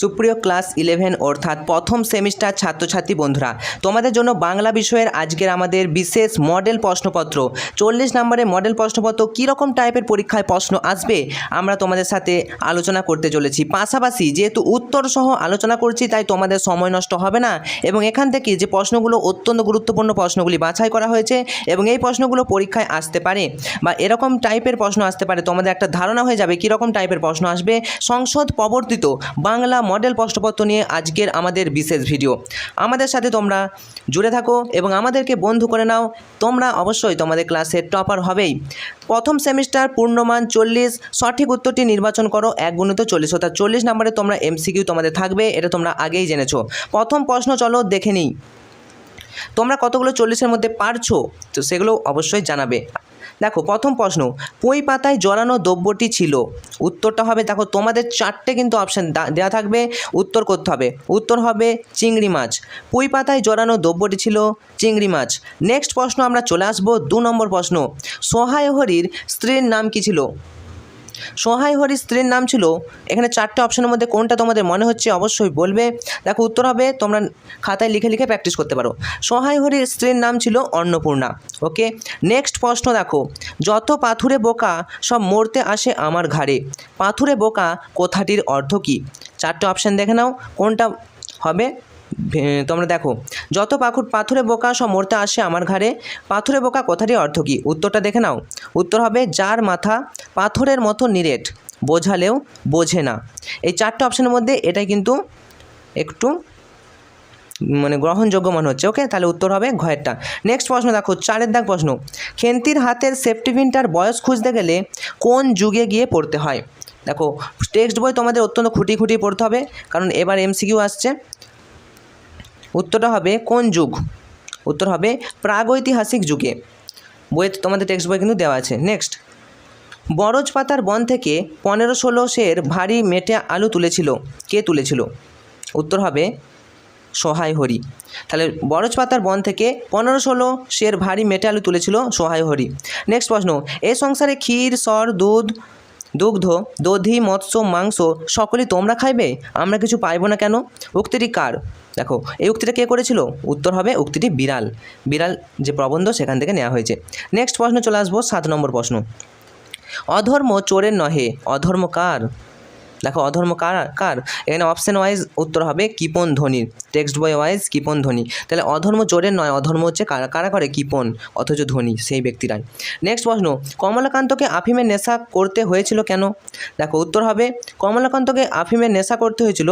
সুপ্রিয় class eleven অর্থাৎ প্রথম সেমিস্টার ছাত্রছাত্রী বন্ধুরা, তোমাদের জন্য বাংলা বিষয়ের আজকের আমাদের বিশেষ মডেল প্রশ্নপত্র। চল্লিশ নম্বরের মডেল প্রশ্নপত্র, কীরকম টাইপের পরীক্ষায় প্রশ্ন আসবে, আমরা তোমাদের সাথে আলোচনা করতে চলেছি। পাশাপাশি যেহেতু উত্তর সহ আলোচনা করছি, তাই তোমাদের সময় নষ্ট হবে না এবং এখান থেকে যে প্রশ্নগুলো অত্যন্ত গুরুত্বপূর্ণ প্রশ্নগুলি বাছাই করা হয়েছে এবং এই প্রশ্নগুলো পরীক্ষায় আসতে পারে বা এরকম টাইপের প্রশ্ন আসতে পারে, তোমাদের একটা ধারণা হয়ে যাবে কীরকম টাইপের প্রশ্ন আসবে। সংসদ প্রবর্তিত বাংলা মডেল প্রশ্নপত্র নিয়ে আজকের আমাদের বিশেষ ভিডিও। আমাদের সাথে তোমরা জুড়ে থাকো এবং আমাদেরকে বন্ধু করে নাও। তোমরা অবশ্যই তোমাদের ক্লাসের টপার হবেই। প্রথম সেমিস্টার পূর্ণমান চল্লিশ, সঠিক উত্তরটি নির্বাচন করো, এক গুণিত চল্লিশ। অর্থাৎ চল্লিশ নম্বরে তোমরা এমসিকিউ তোমাদের থাকবে, এটা তোমরা আগেই জেনেছো। প্রথম প্রশ্ন চলো দেখে নিই। তোমরা কতগুলো চল্লিশের মধ্যে পারছ? তো সেগুলো অবশ্যই জানাবে। দেখো, প্রথম প্রশ্ন, পই পাতায় জড়ানো দ্রব্যটি ছিল। উত্তরটা হবে, দেখো, তোমাদের চারটে কিন্তু অপশান দেওয়া থাকবে। উত্তর করতে হবে। উত্তর হবে চিংড়ি মাছ। পুঁই পাতায় জড়ানো দ্রব্যটি ছিল চিংড়ি মাছ। নেক্সট প্রশ্ন আমরা চলে আসব, দু নম্বর প্রশ্ন, সহায় হরির স্ত্রীর নাম কি ছিল? সহায় হরির স্ত্রীর নাম ছিল। এখানে চারটে অপশনের মধ্যে কোনটা তোমাদের মনে হচ্ছে অবশ্যই বলবে। দেখো উত্তর হবে, তোমরা খাতায় লিখে লিখে প্র্যাকটিস করতে পারো। সহায় হরির স্ত্রীর নাম ছিল অন্নপূর্ণা। ওকে নেক্সট প্রশ্ন দেখো, যত পাথুরে বোকা সব মরতে আসে আমার ঘাড়ে। পাথুরে বোকা কথাটির অর্থ কী? চারটে অপশান দেখে নাও, কোনটা হবে? তোমরা দেখো, যত পাখুর পাথরে বোকা সব মরতে আসে আমার ঘাড়ে, পাথরে বোকা কথাটির অর্থ কী? উত্তরটা দেখে নাও। উত্তর হবে, যার মাথা পাথরের মতো নিরেট, বোঝালেও বোঝে না। এই চারটে অপশানের মধ্যে এটাই কিন্তু একটু মানে গ্রহণযোগ্য মনে হচ্ছে ওকে তাহলে উত্তর হবে ঘয়েরটা। নেক্সট প্রশ্ন দেখো, চারের দাগ প্রশ্ন। খেন্তির হাতের সেফটি পিনটার বয়স খুঁজতে গেলে কোন যুগে গিয়ে পড়তে হয়? দেখো টেক্সট বই তোমাদের অত্যন্ত খুঁটি খুঁটি পড়তে হবে, কারণ এবার এমসিকিউ আসছে। উত্তরটা হবে কোন যুগ? উত্তর হবে প্রাগৈতিহাসিক যুগে। বইয়ে তোমাদের টেক্সট বই কিন্তু দেওয়া আছে। নেক্সট বরজ পাতার বন থেকে পনেরো ষোলো সের ভারী মেটে আলু তুলেছিল। কে তুলেছিল? উত্তর হবে সহায় হরি। তাহলে বরজ পাতার বন থেকে পনেরো ষোলো সের ভারী মেটে আলু তুলেছিল সহায় হরি। নেক্সট প্রশ্ন। এ সংসারে ক্ষীর, সর, দুধ, দুগ্ধ, দধি, মৎস্য, মাংস সকলেই তোমরা খাইবে? আমরা কিছু পাইব না কেন? উক্তিটি কার? দেখো, এই উক্তিটা কে করেছিল? উত্তর হবে উক্তিটি বিড়াল। বিড়াল যে প্রবন্ধ সেখান থেকে নেওয়া হয়েছে। নেক্সট প্রশ্ন চলে আসব, সাত নম্বর প্রশ্ন। অধর্ম চোরের নহে, অধর্ম কার? দেখো অধর্ম কার কার? এখানে অপশন ওয়াইজ উত্তর হবে কিপন ধোনির টেক্সট বই ওয়াইজ কিপন ধোনি। তাহলে অধর্ম চোরের নয়, অধর্ম হচ্ছে কারা কারা করে? কিপন, অথচ ধোনি, সেই ব্যক্তিরাই। নেক্সট প্রশ্ন, কমলাকান্তকে আফিমের নেশা করতে হয়েছিল কেন? দেখো উত্তর হবে, কমলাকান্তকে আফিমের নেশা করতে হয়েছিল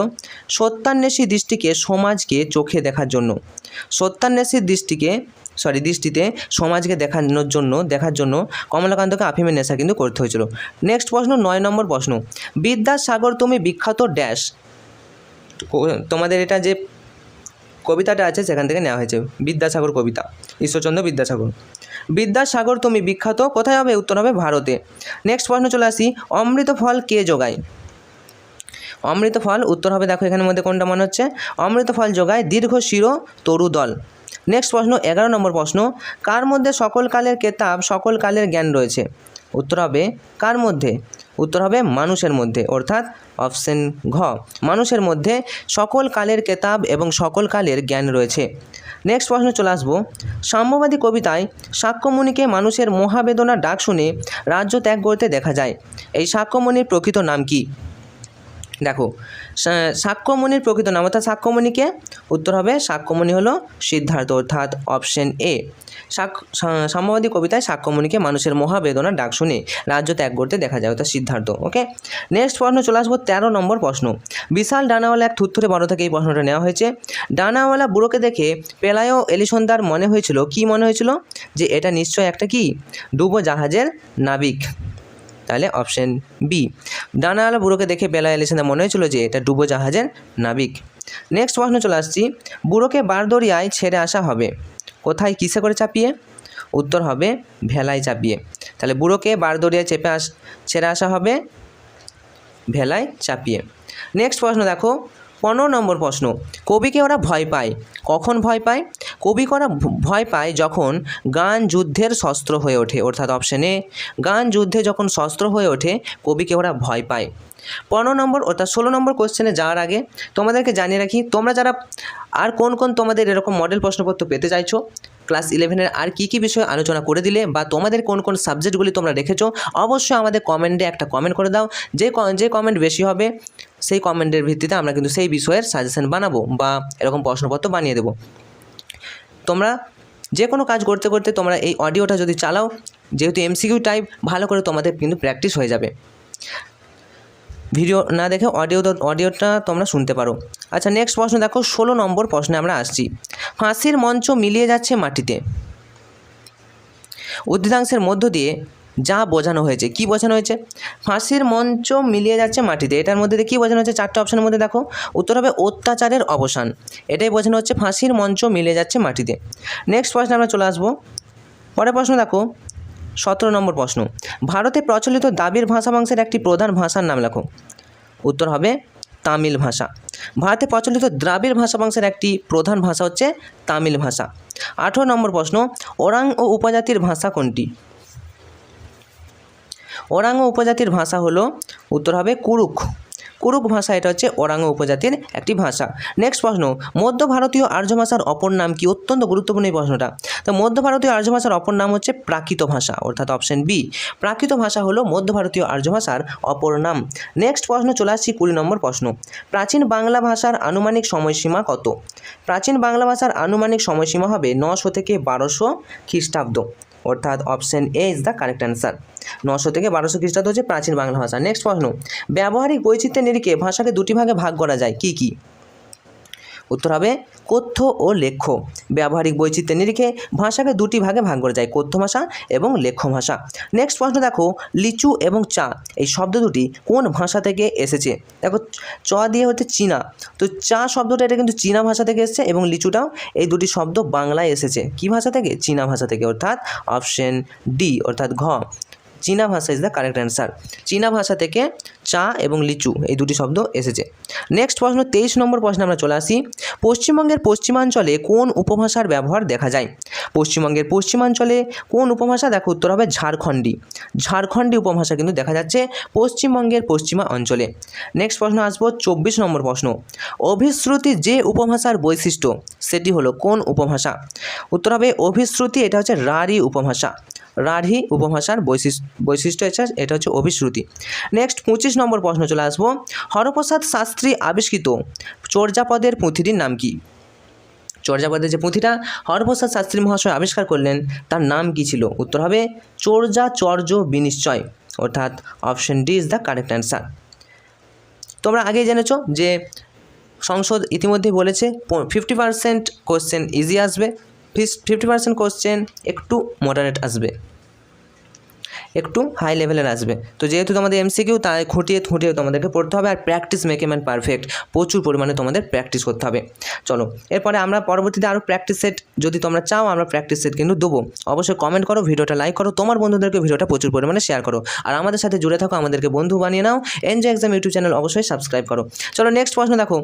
সত্যান্বেষী দৃষ্টিকে সমাজকে চোখে দেখার জন্য। সত্যান্বেষীর দৃষ্টিকে সরি, দৃষ্টিতে সমাজকে দেখানোর জন্য, দেখার জন্য কমলাকান্তকে আফিমের নেশা কিন্তু করতে হয়েছিল। নেক্সট প্রশ্ন, নয় নম্বর প্রশ্ন। বিদ্যাসাগর, তুমি বিখ্যাত ড্যাশ। তোমাদের এটা যে কবিতাটা আছে, সেখান থেকে নেওয়া হয়েছে। বিদ্যাসাগর কবিতা, ঈশ্বরচন্দ্র বিদ্যাসাগর। বিদ্যাসাগর, তুমি বিখ্যাত, কোথায় হবে? উত্তর হবে ভারতে। নেক্সট প্রশ্ন চলে আসি, অমৃত ফল কে যোগায়? অমৃত ফল, উত্তর হবে, দেখো এখানের মধ্যে কোনটা মনে হচ্ছে? অমৃত ফল যোগায় দীর্ঘ শিরো তরু দল নেক্সট প্রশ্ন, এগারো নম্বর প্রশ্ন, কার মধ্যে সকল কালের কেতাব, সকল কালের জ্ঞান রয়েছে? উত্তর হবে কার মধ্যে? উত্তর হবে মানুষের মধ্যে, অর্থাৎ অপশন ঘ, মানুষের মধ্যে সকল কালের কেতাব এবং সকল কালের জ্ঞান রয়েছে। নেক্সট প্রশ্ন চলে আসব, সাম্যবাদী কবিতায় সাক্ষ্যমণিকে মানুষের মহাবেদনা ডাক শুনে রাজ্য ত্যাগ করতে দেখা যায়। এই সাক্ষ্যমণির প্রকৃত নাম কি? দেখো সাক্ষ্যমণির প্রকৃত নাম অর্থাৎ সাক্ষ্যমণিকে, উত্তর হবে সাক্ষ্যমণি হলো সিদ্ধার্থ অর্থাৎ অপশন এ সাম্যবাদী কবিতায় সাক্ষ্যমণিকে মানুষের মহাবেদনা ডাক শুনে রাজ্য ত্যাগ করতে দেখা যায় অর্থাৎ সিদ্ধার্থ ওকে নেক্সট প্রশ্ন, চলে আসব তেরো নম্বর প্রশ্ন। বিশাল ডানাওয়ালা এক থুত্থুরে বড় থেকে এই প্রশ্নটা নেওয়া হয়েছে। ডানাওয়ালা বুড়োকে দেখে পেলায়ও এলিসন্দার মনে হয়েছিল, কি মনে হয়েছিল? যে এটা নিশ্চয় একটা কি? ডুবো জাহাজের নাবিক। তাহলে অপশন বি। ডানাওয়ালা বুড়োকে দেখে বেলা এলিসেনা মনে হয়েছিল যে এটা ডুবো জাহাজের নাবিক। নেক্সট প্রশ্ন চলে আসছি, বুড়োকে বারদরিয়ায় ছেড়ে আসা হবে। কোথায় কিসে করে চাপিয়ে? উত্তর হবে ভেলায় চাপিয়ে। তাহলে বুড়োকে বারদরিয়ায় চেপে আস ছেড়ে আসা হবে, ভেলায় চাপিয়ে। নেক্সট প্রশ্ন দেখো পনেরো নম্বর প্রশ্ন, কবিকে ওরা ভয় পায়। কখন ভয় পায়? কবি করা ভয় পায় যখন গান যুদ্ধের শস্ত্র হয়ে ওঠে, অর্থাৎ অপশন এ গান যুদ্ধে যখন শস্ত্র হয়ে ওঠে, কবিকে ওরা ভয় পায়। পনেরো নম্বর, অর্থাৎ ষোলো নম্বর কোশ্চেনে যাওয়ার আগে তোমাদেরকে জানিয়ে রাখি, তোমরা যারা আর কোন কোন তোমাদের এরকম মডেল প্রশ্নপত্র পেতে চাইছো ক্লাস ইলেভেনের আর কী কী বিষয়ে আলোচনা করে দিলে বা তোমাদের কোন কোন সাবজেক্টগুলি তোমরা রেখেছো, অবশ্যই আমাদের কমেন্টে একটা কমেন্ট করে দাও। যে যে কমেন্ট বেশি হবে সেই কমেন্টের ভিত্তিতে আমরা কিন্তু সেই বিষয়ের সাজেশন বানাবো বা এরকম প্রশ্নপত্র বানিয়ে দেবো। তোমরা যে কোনো কাজ করতে করতে তোমরা এই অডিওটা যদি চালাও, যেহেতু এমসিকিউ টাইপ ভালো করে তোমাদের কিন্তু প্র্যাকটিস হয়ে যাবে। ভিডিও না দেখে অডিও অডিওটা তোমরা শুনতে পারো। আচ্ছা নেক্সট প্রশ্ন দেখো, ষোলো নম্বর প্রশ্নে আমরা আসছি। ফাঁসির মঞ্চ মিলিয়ে যাচ্ছে মাটিতে। উদ্ভিদাংশের মধ্য দিয়ে যা বোঝানো হয়েছে। কি বোঝানো হয়েছে? ফাঁসির মঞ্চ মিলিয়ে যাচ্ছে মাটিতে। এটার মধ্যে কী বোঝানো হচ্ছে চারটে অপশনের মধ্যে দেখো। উত্তর হবে অত্যাচারের অবসান। এটাই বোঝানো হচ্ছে ফাঁসির মঞ্চ মিলিয়ে যাচ্ছে মাটিতে। নেক্সট প্রশ্নে আমরা চলে আসব। পরের প্রশ্ন দেখো। সতেরো নম্বর প্রশ্ন। ভারতে প্রচলিত দাবির ভাষা বংশের একটি প্রধান ভাষার নাম লেখো। উত্তর হবে তামিল ভাষা। ভারতে প্রচলিত দ্রাবিড় ভাষা বংশের একটি প্রধান ভাষা হচ্ছে তামিল ভাষা। আঠেরো নম্বর প্রশ্ন, ওরাং ও উপজাতির ভাষা কোনটি? ওরাং ও উপজাতির ভাষা হলো, উত্তর হবে কুরুক কুরুক ভাষা এটা হচ্ছে ওরাং ও উপজাতির একটি ভাষা। নেক্সট প্রশ্ন, মধ্য ভারতীয় আর্য ভাষার অপর নাম কি? অত্যন্ত গুরুত্বপূর্ণ এই প্রশ্নটা। তো মধ্য ভারতীয় আর্য ভাষার অপর নাম হচ্ছে প্রাকৃত ভাষা, অর্থাৎ অপশন বি প্রাকৃত ভাষা হলো মধ্য ভারতীয় আর্য ভাষার অপর নাম। নেক্সট প্রশ্ন, চলে আসছি কুড়ি নম্বর প্রশ্ন। প্রাচীন বাংলা ভাষার আনুমানিক সময়সীমা কত? প্রাচীন বাংলা ভাষার আনুমানিক সময়সীমা হবে নশো থেকে বারোশো খ্রিস্টাব্দ। অর্থাৎ option A is the correct answer নশো থেকে বারোশো খ্রিস্টাব্দ হচ্ছে প্রাচীন বাংলা ভাষা। নেক্সট প্রশ্ন। ব্যবহারিক বৈচিত্র্যের নিরিখে ভাষাকে দুটি ভাগে ভাগ করা যায়। কি কি? উত্তর হবে কথ্য ও লেখ্য। ব্যবহারিক বৈচিত্র্যের নিরিখে ভাষাকে দুটি ভাগে ভাগ করা যায়, কথ্য ভাষা এবং লেখ্য ভাষা। নেক্সট প্রশ্ন দেখো, লিচু এবং চা, এই শব্দ দুটি কোন ভাষা থেকে এসেছে? দেখো, চ দিয়ে হচ্ছে চীনা। তো চা শব্দটা এটা কিন্তু চীনা ভাষা থেকে এসেছে এবং লিচুটাও এই দুটি শব্দ বাংলায় এসেছে। কি ভাষা থেকে? চীনা ভাষা থেকে, অর্থাৎ অপশন ডি অর্থাৎ ঘ। চীনা ভাষা ইজ দ্য কারেক্ট অ্যান্সার চীনা ভাষা থেকে চা এবং লিচু এই দুটি শব্দ এসেছে। নেক্সট প্রশ্ন, তেইশ নম্বর প্রশ্নে আমরা চলে আসি। পশ্চিমবঙ্গের পশ্চিমাঞ্চলে কোন উপভাষার ব্যবহার দেখা যায়? পশ্চিমবঙ্গের পশ্চিমাঞ্চলে কোন উপভাষা, দেখো উত্তর হবে ঝাড়খণ্ডী। ঝাড়খণ্ডী উপভাষা কিন্তু দেখা যাচ্ছে পশ্চিমবঙ্গের পশ্চিমা অঞ্চলে। নেক্সট প্রশ্ন আসব, চব্বিশ নম্বর প্রশ্ন। অভিশ্রুতি যে উপভাষার বৈশিষ্ট্য, সেটি হলো কোন উপভাষা? উত্তর হবে অভিশ্রুতি, এটা হচ্ছে রাঢ়ী উপভাষা। রাঢ়ী উপভাষার বৈশিষ্ট্য বৈশিষ্ট্য এটা এটা হচ্ছে অভিশ্রুতি। নেক্সট পঁচিশ নম্বর প্রশ্ন চলে আসব। হরপ্রসাদ শাস্ত্রী আবিষ্কৃত চর্যাপদের পুঁথিটির নাম কি? চর্যাপদের যে পুঁথিটা, হরপ্রসাদ শাস্ত্রী মহাশয় আবিষ্কার করলেন, তার নাম কি ছিল? উত্তর হবে চর্যাচর্য বিনিশ্চয়। অর্থাৎ option D is the correct answer তোমরা আগেই জেনেছো যে সংসদ ইতিমধ্যে বলেছে ফিফটি পার্সেন্ট কোশ্চেন ইজি আসবে। ফিফটি পার্সেন্ট কোশ্চেন একটু মডারেট আসবে। একটু হাই লেভেলের আসবে। তো যেহেতু তোমাদের এমসিকিউ তাই খুঁটিয়ে খুঁটিয়ে তোমাদেরকে পড়তে হবে আর প্র্যাকটিস মেক ম্যান পারফেক্ট প্রচুর পরিমাণে তোমাদের প্র্যাকটিস করতে হবে। চলো, এরপরে আমরা পরবর্তীতে আরও প্র্যাকটিস সেট যদি তোমরা চাও, আমরা প্র্যাকটিস সেট কিন্তু দেবো। অবশ্যই কমেন্ট করো, ভিডিওটা লাইক করো, তোমার বন্ধুদেরকে ভিডিওটা প্রচুর পরিমাণে শেয়ার করো। আর আমাদের সাথে জুড়ে থাকো, আমাদেরকে বন্ধু বানিয়ে নাও। এনজয় এক্সাম ইউটিউব চ্যানেল অবশ্যই সাবস্ক্রাইব করো। চলো নেক্সট প্রশ্ন দেখো।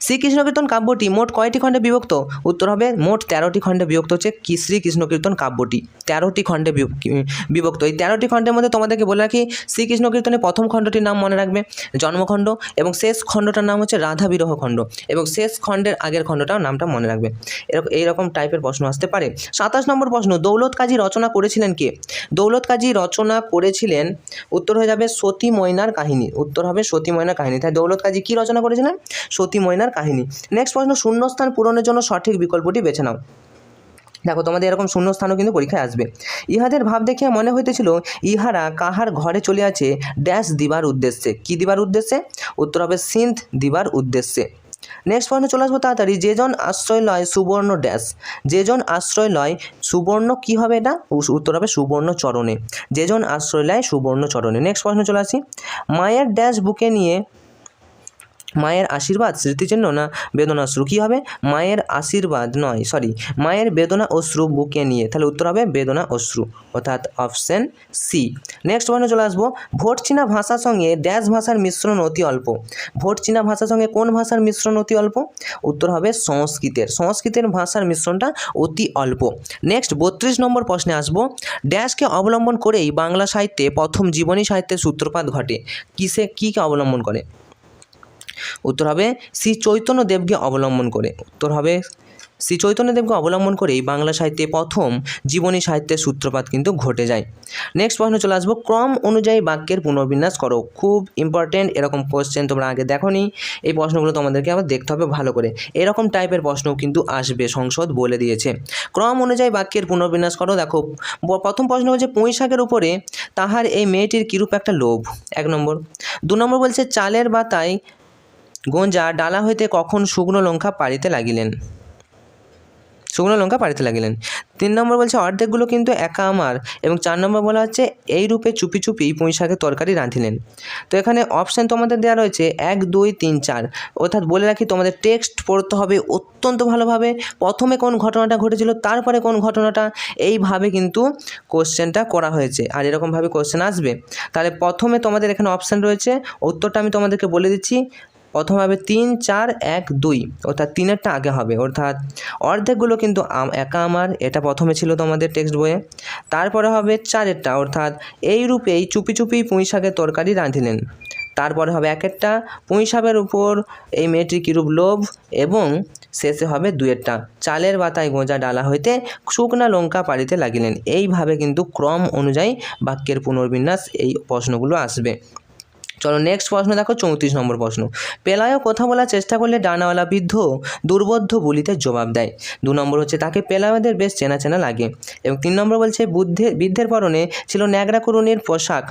শ্রীকৃষ্ণ কীর্তন কাব্যটি মোট কয়টি খণ্ডে বিভক্ত? উত্তর হবে মোট তেরোটি খণ্ডে বিভক্ত হচ্ছে শ্রীকৃষ্ণ কীর্তন কাব্যটি। তেরোটি খণ্ডে বিভ- বিভক্ত। এই তেরোটি খণ্ডের মধ্যে তোমাদেরকে বলে রাখি শ্রীকৃষ্ণ কীর্তনের প্রথম খণ্ডটির নাম মনে রাখবে, জন্মখণ্ড এবং শেষ খণ্ডটার নাম হচ্ছে রাধা বিরহ খণ্ড এবং শেষ খণ্ডের আগের খণ্ডটার নামটা মনে রাখবে। এরকম এইরকম টাইপের প্রশ্ন আসতে পারে। সাতাশ নম্বর প্রশ্ন, দৌলত কাজী রচনা করেছিলেন কে? দৌলত কাজী রচনা করেছিলেন, উত্তর হয়ে যাবে সতী ময়নার কাহিনী। উত্তর হবে সতী ময়নার কাহিনী। তাই দৌলত কাজী কী রচনা করেছিলেন? সতী ময়নার কাহিনী। নেক্সট প্রশ্ন, শূন্যস্থান পূরণের জন্য সঠিক বিকল্পটি বেছে নাও। দেখো, তোমাদের এরকম শূন্যস্থানও কিন্তু পরীক্ষায় আসবে। ইহাদের ভাব দেখিয়া মনে হইতেছিল, ইহারা কাহার ঘরে চলিয়াছে ড্যাশ দিবার উদ্দেশ্যে। কি দিবার উদ্দেশ্যে? উত্তর হবে সিন্ধ দিবার উদ্দেশ্যে। নেক্সট প্রশ্ন, চলে আসব তাড়াতাড়ি। যেজন আশ্রয় লয়, সুবর্ণ ড্যাশ। যেজন আশ্রয় লয়, সুবর্ণ কি হবে এটা? উত্তর হবে, সুবর্ণ চরণে। যেজন আশ্রয় লয়, সুবর্ণ চরণে। নেক্সট প্রশ্ন, চলে আসি। মায়ের ড্যাশ বুকে নিয়ে মায়ের আশীর্বাদ স্মৃতিচিহ্ন না বেদনাশ্রু কী হবে? মায়ের আশীর্বাদ নয় সরি মায়ের বেদনা অশ্রু বুকে নিয়ে। তাহলে উত্তর হবে বেদনা অশ্রু, অর্থাৎ অপশন সি নেক্সট প্রশ্নে চলে আসব। ভোট চীনা ভাষার সঙ্গে ড্যাশ ভাষার মিশ্রণ অতি অল্প। ভোট চীনা ভাষার সঙ্গে কোন ভাষার মিশ্রণ অতি অল্প? উত্তর হবে সংস্কৃতের। সংস্কৃতের ভাষার মিশ্রণটা অতি অল্প। নেক্সট বত্রিশ নম্বর প্রশ্নে আসব। ড্যাশকে অবলম্বন করেই বাংলা সাহিত্যে প্রথম জীবনী সাহিত্যের সূত্রপাত ঘটে। কিসে কী অবলম্বন করে? উত্তর হবে শ্রী চৈতন্যদেবকে অবলম্বন করে। উত্তর হবে শ্রী চৈতন্যদেবকে অবলম্বন করেই বাংলা সাহিত্যে প্রথম জীবনী সাহিত্যের সূত্রপাত কিন্তু ঘটে যায়। নেক্সট প্রশ্ন চলে আসব, ক্রম অনুযায়ী বাক্যের পুনর্বিন্যাস করো। খুব ইম্পর্টেন্ট এরকম কোশ্চেন তোমরা আগে দেখোনি। এই প্রশ্নগুলো তোমাদেরকে আবার দেখতে হবে ভালো করে। এরকম টাইপের প্রশ্নও কিন্তু আসবে, সংসদ বলে দিয়েছে। ক্রম অনুযায়ী বাক্যের পুনর্বিন্যাস করো। দেখো প্রথম প্রশ্ন হচ্ছে, পুঁইশাকের উপরে তাহার এই মেয়েটির কিরূপ একটা লোভ? এক নম্বর। দু নম্বর বলছে, চালের বাতায় গোঁজা ডালা হইতে কখন শুকনো লঙ্কা পাড়িতে লাগিলেন? শুকনো লঙ্কা পাড়িতে লাগিলেন। তিন নম্বর বলছে, অর্ধেকগুলো কিন্তু একা আমার এবং চার নম্বর বলা হচ্ছে, এই রূপে চুপি চুপি পুঁই শাকের তরকারি রাঁধিলেন। তো এখানে অপশান তোমাদের দেওয়া রয়েছে, এক, দুই, তিন, চার। অর্থাৎ বলে রাখি, তোমাদের টেক্সট পড়তে হবে অত্যন্ত ভালোভাবে। প্রথমে কোন ঘটনাটা ঘটেছিল, তারপরে কোন ঘটনাটা, এইভাবে কিন্তু কোশ্চেনটা করা হয়েছে। আর এরকমভাবে কোশ্চেন আসবে। তাহলে প্রথমে তোমাদের এখানে অপশান রয়েছে, উত্তরটা আমি তোমাদেরকে বলে দিচ্ছি প্রথম হবে তিন, চার, এক, দুই। অর্থাৎ তিনেরটা আগে হবে। অর্থাৎ অর্ধেকগুলো কিন্তু একা আমার। এটা প্রথমে ছিল তোমাদের টেক্সট বইয়ে। তারপরে হবে চারেরটা। অর্থাৎ এই রূপেই চুপি চুপি পুঁই শাকের তরকারি রাঁধিলেন। তারপরে হবে একেরটা। পুঁই শাকের উপর এই মেয়েটির কিরূপ লোভ এবং শেষে হবে দুয়েরটা চালের বাতায় গোঁজা ডালা হইতে শুকনা লঙ্কা পাড়িতে লাগিলেন। এইভাবে কিন্তু ক্রম অনুযায়ী বাক্যের পুনর্বিন্যাস এই প্রশ্নগুলো আসবে। চলো নেক্সট প্রশ্ন দেখো, চৌত্রিশ নম্বর প্রশ্ন। পেলায়ও কথা বলার চেষ্টা করলে ডানাওয়ালা বৃদ্ধ দুর্বোধ্য বলিতে জবাব দেয়। দু নম্বর হচ্ছে, তাকে পেলায়দের বেশ চেনা চেনা লাগে এবং তিন নম্বর বলছে বুদ্ধের বৃদ্ধের পরনে ছিল ন্যাগরা করুণের পোশাক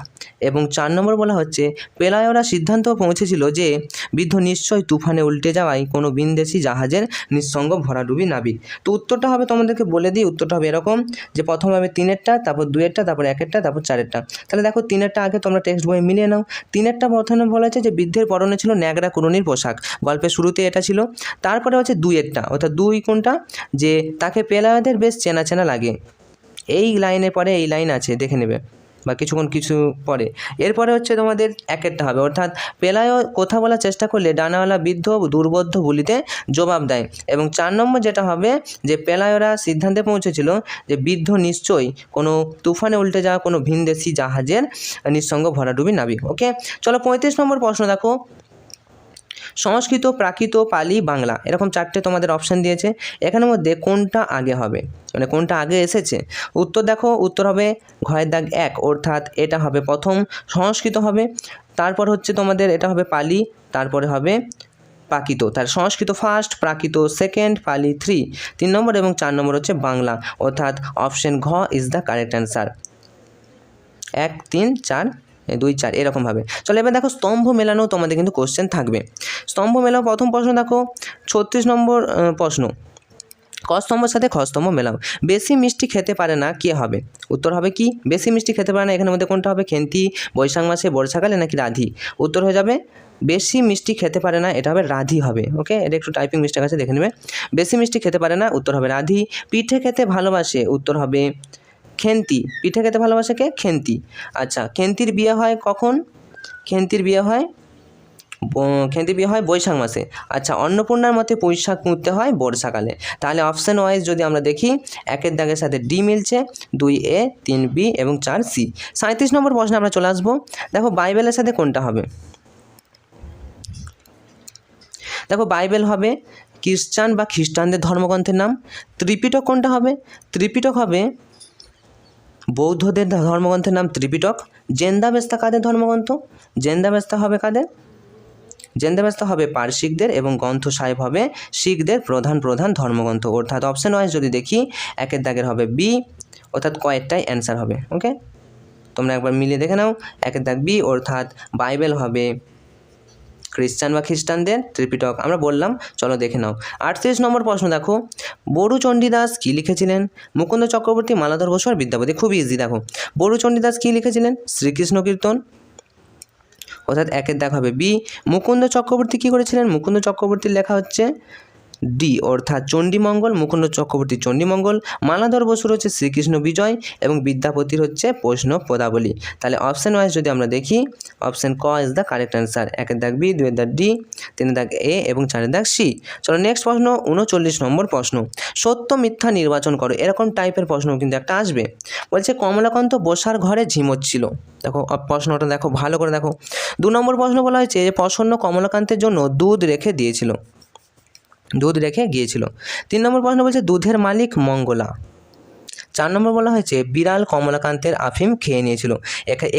এবং চার নম্বর বলা হচ্ছে পেলায়রা সিদ্ধান্ত পৌঁছেছিল যে বৃদ্ধ নিশ্চয় তুফানে উল্টে যাওয়ায় কোনো বিনদেশি জাহাজের নিঃসঙ্গ ভরাডুবি নাবিক। তো উত্তরটা হবে তোমাদেরকে বলে দিই, উত্তরটা হবে এরকম যে প্রথম হবে তিনেরটা, তারপর দুয়েরটা, তারপর একেরটা, তারপর চারেরটা। তাহলে দেখো তিনেরটা আগে তোমরা টেক্সট বই মিলিয়ে নাও। তিনেরটা প্রথমে বলা হচ্ছে যে বৃদ্ধের পরনে ছিল ন্যাগরা কুরুনির পোশাক। গল্পের শুরুতে এটা ছিল। তারপরে হচ্ছে দুই একটা, অর্থাৎ দুই কোনটা? যে তাকে পেলাদের বেশ চেনা চেনা লাগে। এই লাইনের পরে এই লাইন আছে, দেখে নেবে। বা কিছুক্ষণ কিছু পরে। এরপরে হচ্ছে তোমাদের একেরটা হবে। অর্থাৎ পেলায় কথা বলার চেষ্টা করলে ডানাওয়ালা বৃদ্ধ দুর্বদ্ধ বলিতে জবাব দেয় এবং চার নম্বর যেটা হবে যে পেলায়রা সিদ্ধান্তে পৌঁছেছিল যে বৃদ্ধ নিশ্চয়ই কোনো তুফানে উল্টে যাওয়া কোনো ভিনদেশি জাহাজের নিঃসঙ্গ ভরাডুবি নাবিক। ওকে চলো পঁয়ত্রিশ নম্বর প্রশ্ন দেখো। সংস্কৃত, প্রাকৃত, পালি, বাংলা। এরকম চারটে তোমাদের অপশান দিয়েছে। এখানের মধ্যে কোনটা আগে হবে? মানে কোনটা আগে এসেছে? উত্তর দেখো, উত্তর হবে ঘয়ের দাগ এক, অর্থাৎ এটা হবে প্রথম, সংস্কৃত হবে। তারপর হচ্ছে তোমাদের এটা হবে পালি, তারপরে হবে প্রাকৃত। তার Sanskrit first Prakrit second Pali three তিন নম্বর এবং চার নম্বর হচ্ছে বাংলা, অর্থাৎ অপশন ঘ ইজ দ্য কারেক্ট অ্যান্সার এক, তিন, চার দুই চার, এরকমভাবে। চলো এবার দেখো স্তম্ভ মেলানো তোমাদের কিন্তু কোশ্চেন থাকবে। স্তম্ভ মেলাও প্রথম প্রশ্ন দেখো, ছত্রিশ নম্বর প্রশ্ন। কস্তম্ভর সাথে খস্তম্ভ স্তম্ভ মেলাও। বেশি মিষ্টি খেতে পারে না, কে হবে? উত্তর হবে কি? বেশি মিষ্টি খেতে পারে না, এখানের মধ্যে কোনটা হবে? খেন্তি, বৈশাখ মাসে, বর্ষাকালে নাকি রাধি? উত্তর হয়ে যাবে, বেশি মিষ্টি খেতে পারে না, এটা হবে রাধি হবে ওকে এটা একটু টাইপিং মিস্টেক আছে, দেখে নেবে। বেশি মিষ্টি খেতে পারে না, উত্তর হবে রাধি। পিঠে খেতে ভালোবাসে, উত্তর হবে খেন্তি। পিঠে খেতে ভালোবাসে কে? খেন্তি। আচ্ছা খেন্তির বিয়ে হয় কখন? খেন্তির বিয়ে হয় খেন্তির বিয়ে হয় বৈশাখ মাসে। আচ্ছা অন্নপূর্ণার মতে বৈশাখ পুঁততে হয় বর্ষাকালে। তাহলে অপশান ওয়াইজ যদি আমরা দেখি, একের দাগের সাথে ডি মিলছে, দুই এ, তিন বি এবং চার সি। সাঁত্রিশ নম্বর প্রশ্নে আমরা চলে আসব। দেখো বাইবেলের সাথে কোনটা হবে? দেখো বাইবেল হবে খ্রিস্টান বা খ্রিস্টানদের ধর্মগ্রন্থের নাম। ত্রিপিটক কোনটা হবে? ত্রিপিটক হবে বৌদ্ধদের ধর্মগ্রন্থের নাম ত্রিপিটক। জেন্দাবেস্তা কাদের ধর্মগ্রন্থ? জেন্দাবেস্তা হবে কাদের? জেন্দাবেস্তা হবে পার্সিকদের এবং গ্রন্থ সাহেব হবে শিখদের প্রধান প্রধান ধর্মগ্রন্থ। অর্থাৎ অপশন ওয়াইজ যদি দেখি, একের দাগের হবে বি অর্থাৎ কয়েকটাই অ্যান্সার হবে ওকে তোমরা একবার মিলিয়ে দেখে নাও, একের দাগ বি অর্থাৎ বাইবেল হবে খ্রিস্টান বা খ্রিস্টানদের ত্রিপিটক। আমরা বললাম, চলো দেখে নাও। আটত্রিশ নম্বর প্রশ্ন দেখো। বড়ু চণ্ডীদাস কী লিখেছিলেন? মুকুন্দ চক্রবর্তী, মালাধর বসু আর বিদ্যাপতি। খুবই ইজি দেখো। বড়ু চণ্ডীদাস কী লিখেছিলেন? শ্রীকৃষ্ণ কীর্তন। অর্থাৎ একের দেখা হবে বি, মুকুন্দ চক্রবর্তী কী করেছিলেন? মুকুন্দ চক্রবর্তীর লেখা হচ্ছে ডি অর্থাৎ চণ্ডীমঙ্গল, মুকুন্দ চক্রবর্তী চণ্ডীমঙ্গল, মালাধর বসুর হচ্ছে শ্রীকৃষ্ণ বিজয় এবং বিদ্যাপতির হচ্ছে প্রশ্ন পদাবলী। তাহলে অপশান ওয়াইজ যদি আমরা দেখি অপশান ক ইজ দ্য কারেক্ট অ্যান্সার একের দাগ বি, দুয়ের দাগ ডি, তিনের দাগ এ এবং চারের দাগ সি। চলো নেক্সট প্রশ্ন, উনচল্লিশ নম্বর প্রশ্ন। সত্য মিথ্যা নির্বাচন করো, এরকম টাইপের প্রশ্ন কিন্তু একটা আসবে। বলছে কমলাকান্ত বসার ঘরে ঝিমোচ্ছিল দেখো প্রশ্নটা দেখো, ভালো করে দেখো। দু নম্বর প্রশ্ন বলা হয়েছে যে প্রসন্ন কমলাকান্তের জন্য দুধ রেখে দিয়েছিল। দুধ রেখে গিয়েছিল। তিন নম্বর প্রশ্ন বলছে দুধের মালিক মঙ্গলা। চার নম্বর বলা হয়েছে, বিড়াল কমলাকান্তের আফিম খেয়ে নিয়েছিল।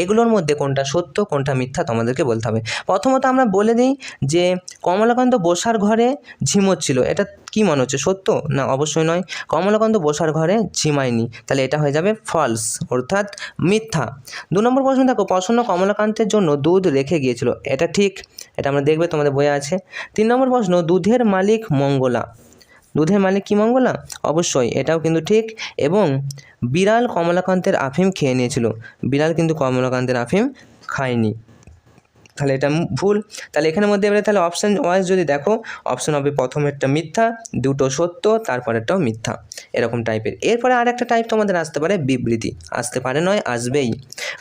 এগুলোর মধ্যে কোনটা সত্য, কোনটা মিথ্যা তোমাদেরকে বলতে হবে। প্রথমত আমরা বলে দিই যে, কমলাকান্ত বসার ঘরে ঝিমোচ্ছিল। এটা কি মনে হচ্ছে, সত্য? না, অবশ্যই নয়। কমলাকান্ত বসার ঘরে ঝিমায়নি। তাহলে এটা হয়ে যাবে ফলস অর্থাৎ মিথ্যা। দু নম্বর প্রশ্ন দেখো, প্রসন্ন কমলাকান্তের জন্য দুধ রেখে গিয়েছিল। এটা ঠিক, এটা আমরা দেখবে তোমাদের বইয়ে আছে। তিন নম্বর প্রশ্ন, দুধের মালিক মঙ্গলা। দুধের মালিক কি মঙ্গলা? অবশ্যই, এটাও কিন্তু ঠিক। এবং বিড়াল কমলাকান্তের আফিম খেয়ে নিয়েছিল। বিড়াল কিন্তু কমলাকান্তের আফিম খায়নি। তাহলে এটা ভুল। তাহলে এখানের মধ্যে এবারে তাহলে অপশান ওয়াইজ যদি দেখো অপশান হবে প্রথমেরটা মিথ্যা, দুটো সত্য, তারপরেরটাও মিথ্যা, এরকম টাইপের এরপরে আর একটা টাইপ তোমাদের আসতে পারে বিবৃতি। আসতে পারে নয়, আসবেই।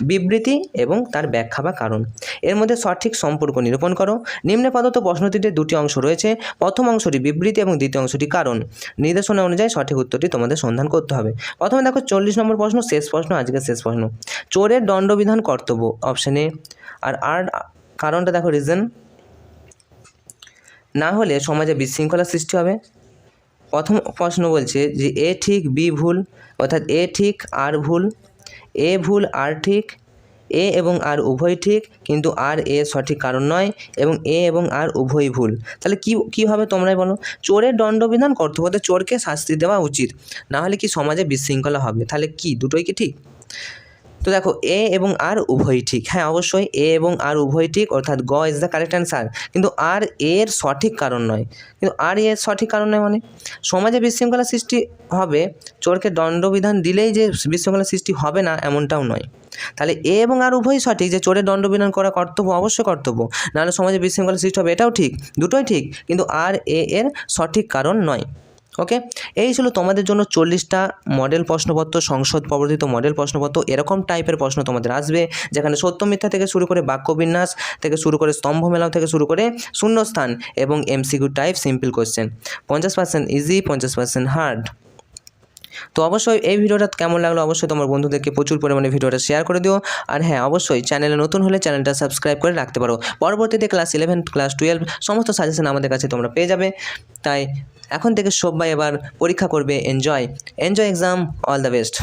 বিবৃতি এবং তার ব্যাখ্যা বা কারণ। এর মধ্যে সঠিক সম্পর্ক নিরূপণ করো। নিম্নে প্রদত্ত প্রশ্নটিতে দুটি অংশ রয়েছে। প্রথম অংশটি বিবৃতি এবং দ্বিতীয় অংশটি কারণ। নির্দেশনা অনুযায়ী সঠিক উত্তরটি তোমাদের সন্ধান করতে হবে। প্রথমে দেখো চল্লিশ নম্বর প্রশ্ন, শেষ প্রশ্ন, আজকের শেষ প্রশ্ন। চোরের দণ্ডবিধান কর্তব্য অপশানে আর আর কারণটা দেখো রিজন না হলে সমাজে বিশৃঙ্খলা সৃষ্টি হবে। প্রথম প্রশ্ন বলছে যে, এ ঠিক, বি ভুল, অর্থাৎ এ ঠিক, আর ভুল। এ ভুল, আর ঠিক। এ এবং আর উভয় ঠিক, কিন্তু আর এ সঠিক কারণ নয় এবং এ এবং আর উভয়ই ভুল। তাহলে কি, কী হবে তোমরাই বলো? চোরের দণ্ডবিধান কর্তব্য অর্থাৎ চোরকে শাস্তি দেওয়া উচিত। না হলে কি সমাজে বিশৃঙ্খলা হবে? তাহলে কি, দুটোই কি ঠিক? তো দেখো, এ এবং আর উভয়ই ঠিক। হ্যাঁ অবশ্যই এ এবং আর উভয়ই ঠিক, অর্থাৎ গ ইজ দ্য কারেক্ট অ্যান্সার কিন্তু আর এর সঠিক কারণ নয়। কিন্তু আর এর সঠিক কারণ নয় মানে? সমাজে বিশৃঙ্খলা সৃষ্টি হবে, চোরকে দণ্ডবিধান দিলেই যে বিশৃঙ্খলা সৃষ্টি হবে না, এমনটাও নয়। তাহলে এ এবং আর উভয়ই সঠিক যে চোরের দণ্ডবিধান করা কর্তব্য, অবশ্যই কর্তব্য। নাহলে সমাজে বিশৃঙ্খলা সৃষ্টি হবে, এটাও ঠিক, দুটোই ঠিক, কিন্তু আর এ এর সঠিক কারণ নয়। ওকে এই ছিল তোমাদের জন্য চল্লিশটা মডেল প্রশ্নপত্র সংসদ প্রবর্তিত মডেল প্রশ্নপত্র। এরকম টাইপের প্রশ্ন তোমাদের আসবে, যেখানে সত্য মিথ্যা থেকে শুরু করে বাক্যবিন্যাস থেকে শুরু করে স্তম্ভ মেলা থেকে শুরু করে শূন্যস্থান এবং এমসিকিউ টাইপ সিম্পল কোয়েশ্চেন পঞ্চাশ পার্সেন্ট ইজি পঞ্চাশ পার্সেন্ট হার্ড তো অবশ্যই এই ভিডিওটা কেমন লাগল অবশ্যই তোমার বন্ধুদেরকে প্রচুর পরিমাণে ভিডিওটা শেয়ার করে দিও। আর হ্যাঁ অবশ্যই চ্যানেলে নতুন হলে চ্যানেলটা সাবস্ক্রাইব করে রাখতে পারো। পরবর্তীতে ক্লাস ইলেভেন ক্লাস টুয়েলভ সমস্ত সাজেশন আমাদের কাছে তোমরা পেয়ে যাবে। তাই এখন থেকে সবাই এবার পরীক্ষা করবে enjoy enjoy exam all the best